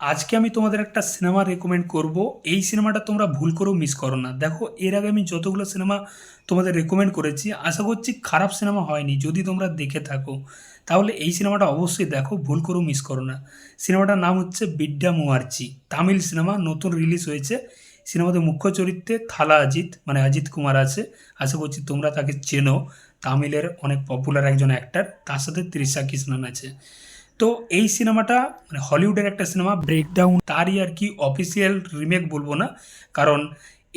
আজকে আমি তোমাদের একটা সিনেমা রেকমেন্ড করব। এই সিনেমাটা তোমরা ভুল করেও মিস করো না দেখো, এর আগে আমি যতগুলো সিনেমা তোমাদের রেকমেন্ড করেছি, আশা করছি খারাপ সিনেমা হয়নি, যদি তোমরা দেখে থাকো। তাহলে এই সিনেমাটা অবশ্যই দেখো, ভুল করেও মিস করো না সিনেমাটার নাম হচ্ছে বিড্ডা মুয়ার্চি তামিল সিনেমা নতুন রিলিজ হয়েছে। সিনেমাতে মুখ্য চরিত্রে থালা অজিত মানে অজিত কুমার আছে। আশা করছি তোমরা তাকে চেনো। তামিলের অনেক পপুলার একজন অ্যাক্টার তার সাথে ত্রিশা কৃষ্ণন আছে। তো এই সিনেমাটা মানে হলিউডের একটা সিনেমা ব্রেকডাউন তারই আর কি অফিসিয়াল রিমেক বলব না। কারণ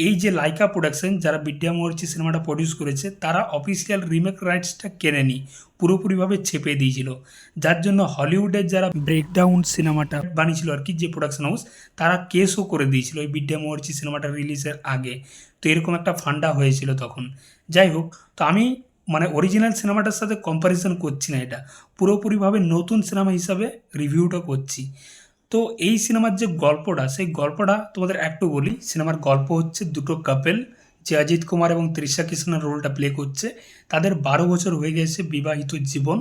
এই যে লাইকা প্রোডাকশন যারা বিদ্যা মোহর্চি সিনেমাটা প্রডিউস করেছে, তারা অফিসিয়াল রিমেক রাইটসটা কেনেনি, পুরোপুরিভাবে ছেপে দিয়েছিল। যার জন্য হলিউডের যারা ব্রেকডাউন সিনেমাটা বানিয়েছিল আর কি, যে প্রোডাকশন হাউস তারা কেসও করে দিয়েছিল এই বিদ্যা মোহর্চি সিনেমাটা রিলিজের আগে। তো এরকম একটা ফান্ডা হয়েছিল তখন। যাই হোক, তো আমি মানে অরিজিনাল সিনেমাটার সাথে কম্প্যারিজন করছি না এটা। পুরোপুরিভাবে নতুন সিনেমা হিসাবে রিভিউটা করছি। তো এই সিনেমার যে গল্পটা, সেই গল্পটা তোমাদের একটু বলি। সিনেমার গল্প হচ্ছে দুটো কাপেল যে অজিত কুমার এবং তৃষা কৃষ্ণের রোলটা প্লে করছে। তাদের বারো বছর হয়ে গেছে বিবাহিত জীবন।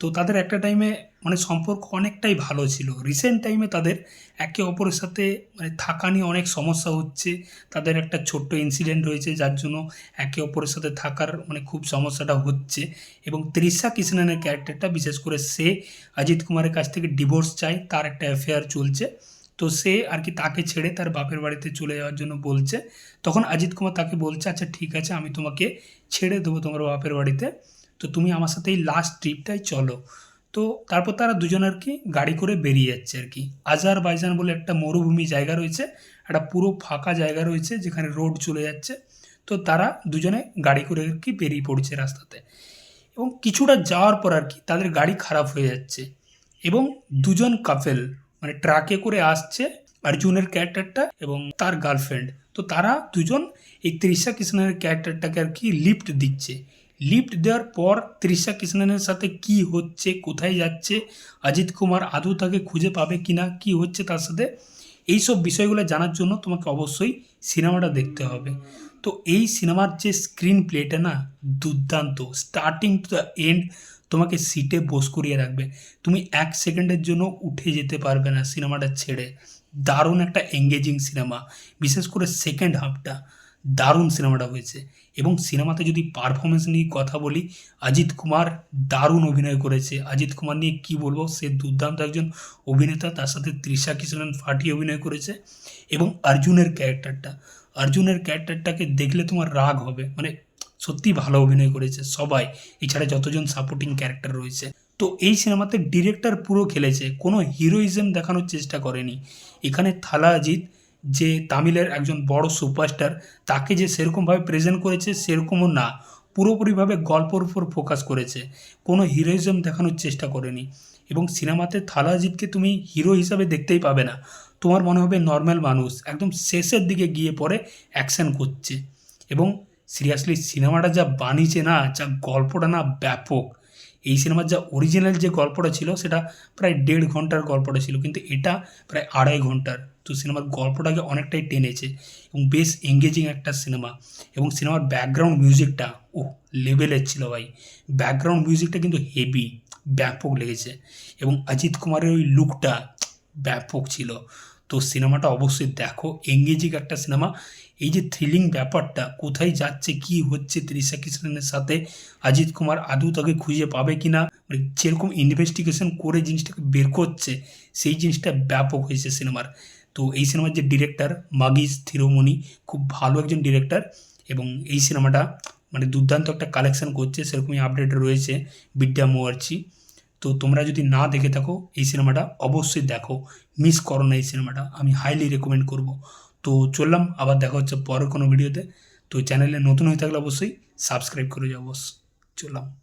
তো তাদের একটা টাইমে মানে সম্পর্ক অনেকটাই ভালো ছিল। রিসেন্ট টাইমে তাদের একে অপরের সাথে মানে থাকা নিয়ে অনেক সমস্যা হচ্ছে। তাদের একটা ছোট্ট ইনসিডেন্ট রয়েছে, যার জন্য একে অপরের সাথে থাকার মানে খুব সমস্যাটা হচ্ছে। এবং তৃষা কৃষ্ণনের ক্যারেক্টারটা বিশেষ করে সে অজিত কুমারের কাছ থেকে ডিভোর্স চায়, তার একটা অ্যাফেয়ার চলছে। তো সে আর কি তাকে ছেড়ে তার বাপের বাড়িতে চলে যাওয়ার জন্য বলছে। তখন অজিত কুমার তাকে বলছে আচ্ছা ঠিক আছে, আমি তোমাকে ছেড়ে দেবো তোমার বাপের বাড়িতে। তো তুমি আমার সাথে এই লাস্ট ট্রিপটাই চলো। তো তারপর তারা দুজন আর কি গাড়ি করে বেরিয়ে যাচ্ছে আর কি। আজার বাইজান বলে একটা মরুভূমি জায়গা রয়েছে, একটা পুরো ফাঁকা জায়গা রয়েছে যেখানে রোড চলে যাচ্ছে। তো তারা দুজনে গাড়ি করে আর কি বেরিয়ে পড়ছে রাস্তাতে। এবং কিছুটা যাওয়ার পর আর কি তাদের গাড়ি খারাপ হয়ে যাচ্ছে। এবং দুজন কাপেল মানে ট্রাকে করে আসছে অর্জুনের ক্যারেক্টারটা এবং তার গার্লফ্রেন্ড তো তারা দুজন এই তৃষা কৃষ্ণের ক্যারেক্টারটাকে আর কি লিফট দিচ্ছে। লিফট দেওয়ার পর তৃষা কৃষ্ণনের সাথে কি হচ্ছে, কোথায় যাচ্ছে, অজিত কুমার আদৌ তাকে খুঁজে পাবে কি না কী হচ্ছে তার সাথে, এইসব বিষয়গুলো জানার জন্য তোমাকে অবশ্যই সিনেমাটা দেখতে হবে। তো এই সিনেমার যে স্ক্রিন প্লেটা না, দুর্দান্ত। স্টার্টিং টু দ্য এন্ড তোমাকে সিটে বোস করিয়ে রাখবে। তুমি এক সেকেন্ডের জন্য উঠে যেতে পারবে না সিনেমাটা ছেড়ে। দারুণ একটা এঙ্গেজিং সিনেমা। বিশেষ করে সেকেন্ড হাফটা দারুণ সিনেমাটা হয়েছে। এবং সিনেমাতে যদি পারফরমেন্স নিয়ে কথা বলি, অজিত কুমার দারুণ অভিনয় করেছে। অজিত কুমার নিয়ে কি বলব, সে দুর্দান্ত একজন অভিনেতা, তার সাথে তৃষা কৃষ্ণন ফাটি অভিনয় করেছে এবং অর্জুনের ক্যারেক্টারটা। অর্জুনের ক্যারেক্টারটাকে দেখলে তোমার রাগ হবে মানে সত্যি ভালো অভিনয় করেছে সবাই, এছাড়া যতজন সাপোর্টিং ক্যারেক্টার রয়েছে। তো এই সিনেমাতে ডিরেক্টর পুরো খেলেছে, কোনো হিরোইজম দেখানোর চেষ্টা করেনি। এখানে থালা অজিত যে তামিলের একজন বড় সুপারস্টার, তাকে যে সেরকমভাবে প্রেজেন্ট করেছে সেরকমও না, পুরোপুরিভাবে গল্পর উপর ফোকাস করেছে। কোনো হিরোইজম দেখানোর চেষ্টা করেনি। এবং সিনেমাতে থালাজিৎকে তুমি হিরো হিসাবে দেখতেই পাবে না। তোমার মনে হবে নর্মাল মানুষ, একদম শেষের দিকে গিয়ে পরে অ্যাকশন করছে। এবং সিরিয়াসলি সিনেমাটা যা বানিয়েছে না, যা গল্পটা না ব্যাপক। এই সিনেমার যা অরিজিনাল যে গল্পটা ছিল, সেটা প্রায় দেড় ঘণ্টার গল্পটা ছিল, কিন্তু এটা প্রায় আড়াই ঘণ্টার। তো সিনেমার গল্পটাকে অনেকটাই টেনেছে এবং বেশ এঙ্গেজিং একটা সিনেমা। এবং সিনেমার ব্যাকগ্রাউন্ড মিউজিকটা ও লেভেলের ছিল ভাই। ব্যাকগ্রাউন্ড মিউজিকটা কিন্তু হেভি ব্যাপক লেগেছে। এবং অজিত কুমারের ওই লুকটা ব্যাপক ছিল। তো সিনেমাটা অবশ্যই দেখো। এঙ্গেজিং একটা সিনেমা। এই যে থ্রিলিং ব্যাপারটা, কোথায় যাচ্ছে, কি হচ্ছে তৃষা কৃষ্ণনের সাথে? অজিত কুমার আদৌ তাকে খুঁজে পাবে কি না মানে যেরকম ইনভেস্টিগেশন করে জিনিসটাকে বের করছে, সেই জিনিসটা ব্যাপক হয়েছে সিনেমার। তো এই সিনেমার যে ডিরেক্টর মাগিস থিরোমণি, খুব ভালো একজন ডিরেক্টর এবং এই সিনেমাটা মানে দুর্দান্ত একটা কালেকশন করছে। সেরকমই আপডেট রয়েছে বিদ্যা মোয়ার্চি তো তোমরা যদি না দেখে থাকো, এই সিনেমাটা অবশ্যই দেখো। মিস করো না এই সিনেমাটা, আমি হাইলি রেকমেন্ড করব। তো চললাম, আবার দেখা হচ্ছে পরের কোনো ভিডিওতে তো। চ্যানেলে নতুন হয়ে থাকলে অবশ্যই সাবস্ক্রাইব করে যাও অবশ্য চললাম।